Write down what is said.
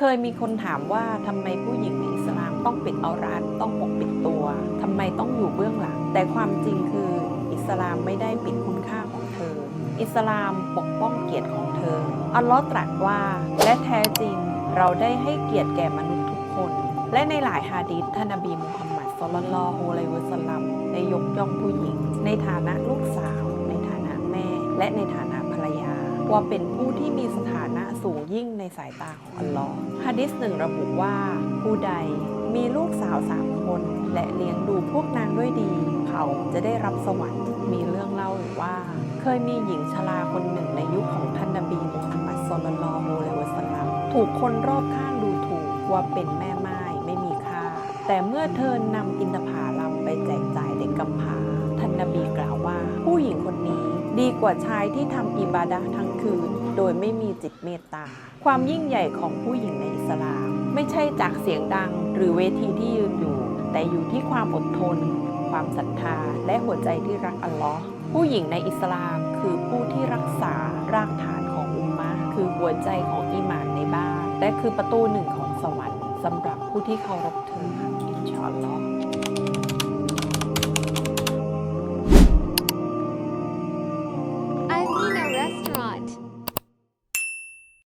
เคยมีคนถามว่าทำไมผู้หญิงในอิสลามต้องปิดเอารัดต้องปกปิดตัวทำไมต้องอยู่เบื้องหลัง แต่ความจริงคืออิสลามไม่ได้ปิดคุณค่าของเธอ อิสลามปกป้องเกียรติของเธอ อัลลอฮ์ตรัสว่า และแท้จริงเราได้ให้เกียรติแก่มนุษย์ทุกคน และในหลายฮะดีษท่านนบีมุฮัมมัดศ็อลลัลฮุลัยวะสลลัมได้ยกย่องผู้หญิง ในฐานะลูกสาว ในฐานะแม่ และในฐานะภรรยา ว่าเป็นผู้ที่มี สูงยิ่งในสายตาของอัลลอฮ์ฮะดิษหนึ่งระบุว่า ผู้ใดมีลูกสาวสามคน และเลี้ยงดูพวกนางด้วยดี เขาจะได้รับสวรรค์มีเรื่องเล่าอยู่ว่า เคยมีหญิงชราคนหนึ่งในยุคของท่านนบีมุฮัมมัดศ็อลลัลลอฮุอะลัยฮิวะสัลลัมถูกคนรอบข้างดูถูกว่าเป็นแม่ไม้ไม่มีค่า แต่เมื่อเธอนำอินทผลัมไปแจกจ่ายเด็กกำพร้าท่านนบีกล่าวว่า ผู้หญิงคนนี้ดีกว่าชายที่ทำอิบาดะทั้ง คืน โดยไม่มีจิตเมตตา ความยิ่งใหญ่ของผู้หญิงในอิสลาม ไม่ใช่จากเสียงดังหรือเวทีที่ยืนอยู่ แต่อยู่ที่ความอดทน ความศรัทธา และหัวใจที่รักอัลลอฮ์ผู้หญิงในอิสลามคือผู้ที่รักษารากฐานของอุมมะคือหัวใจของอีหมานในบ้าน และคือประตูหนึ่งของสวรรค์สำหรับผู้ที่เคารพเธออินชาอัลลอฮ์